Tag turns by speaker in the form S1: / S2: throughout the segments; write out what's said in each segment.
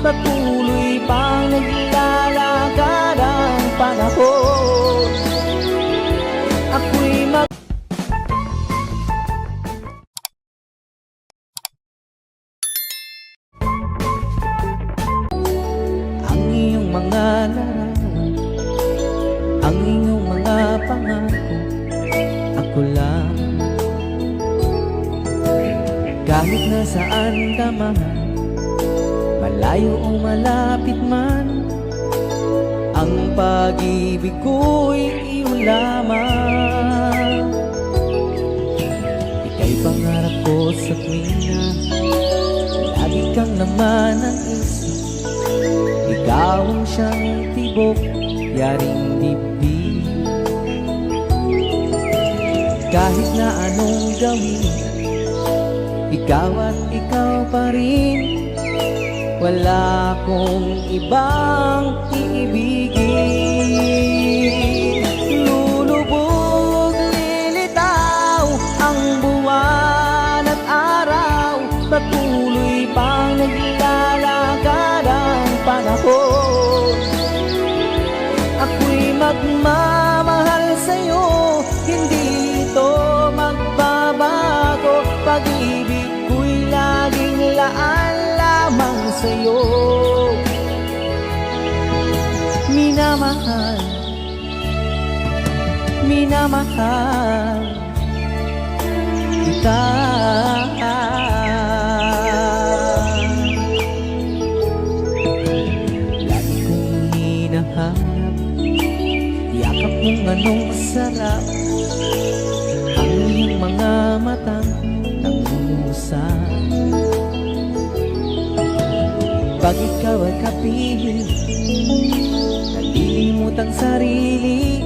S1: Patuloy pang naglalakad ang panahon. Ako'y mag Ang iyong mga larawan Ang iyong mga pangako Ako lang. Kahit nasaan ka man Malayo o malapit man. Ang pag-ibig ko'y iyo lamang Ika'y pangarap ko sa tuwing na Lagi kang laman ng isip Ikaw ang siyang tibok Yaring dibdib. Kahit na anong gawin Ikaw at ikaw pa rin Wala akong ibang iibigin. Lulubog, lilitaw Ang buwan at araw. Patuloy pang naglalakad ang panahon. Ako'y magmamahal sa'yo Hindi sa'yo. Minamahal. Minamahal. Kita. Lagi kong hinahanap Yakap mong anong sarap. Ang iyong mga matang nangungusap Pag ikaw ay kapiling Nalilimut ang sarili.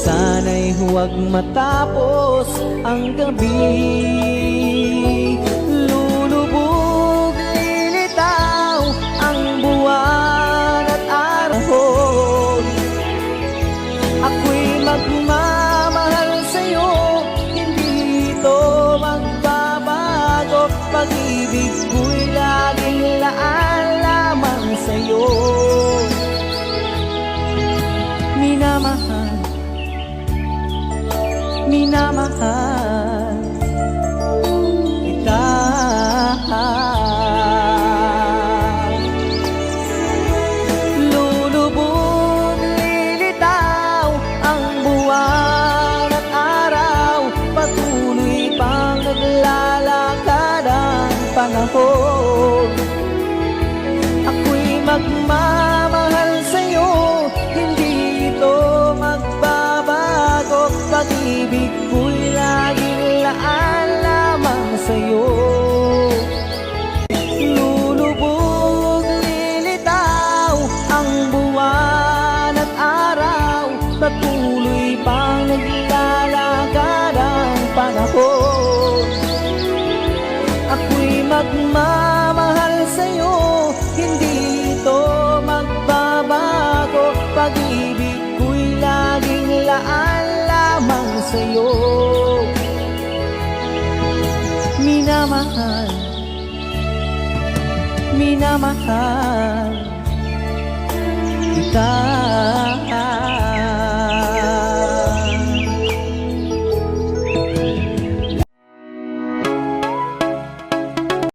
S1: Sana'y huwag matapos ang gabi Minamahal. Kita Lulubog, lilitaw ang buwan at araw. Patuloy pang naglalakad ang panahon. Ako'y magmamahal Pang naglalakad ang panahon. Ako'y magmamahal sa'yo Hindi ito magbabago. Pag-ibig ko'y laging laan lamang sa'yo. Minamahal Minamahal Kita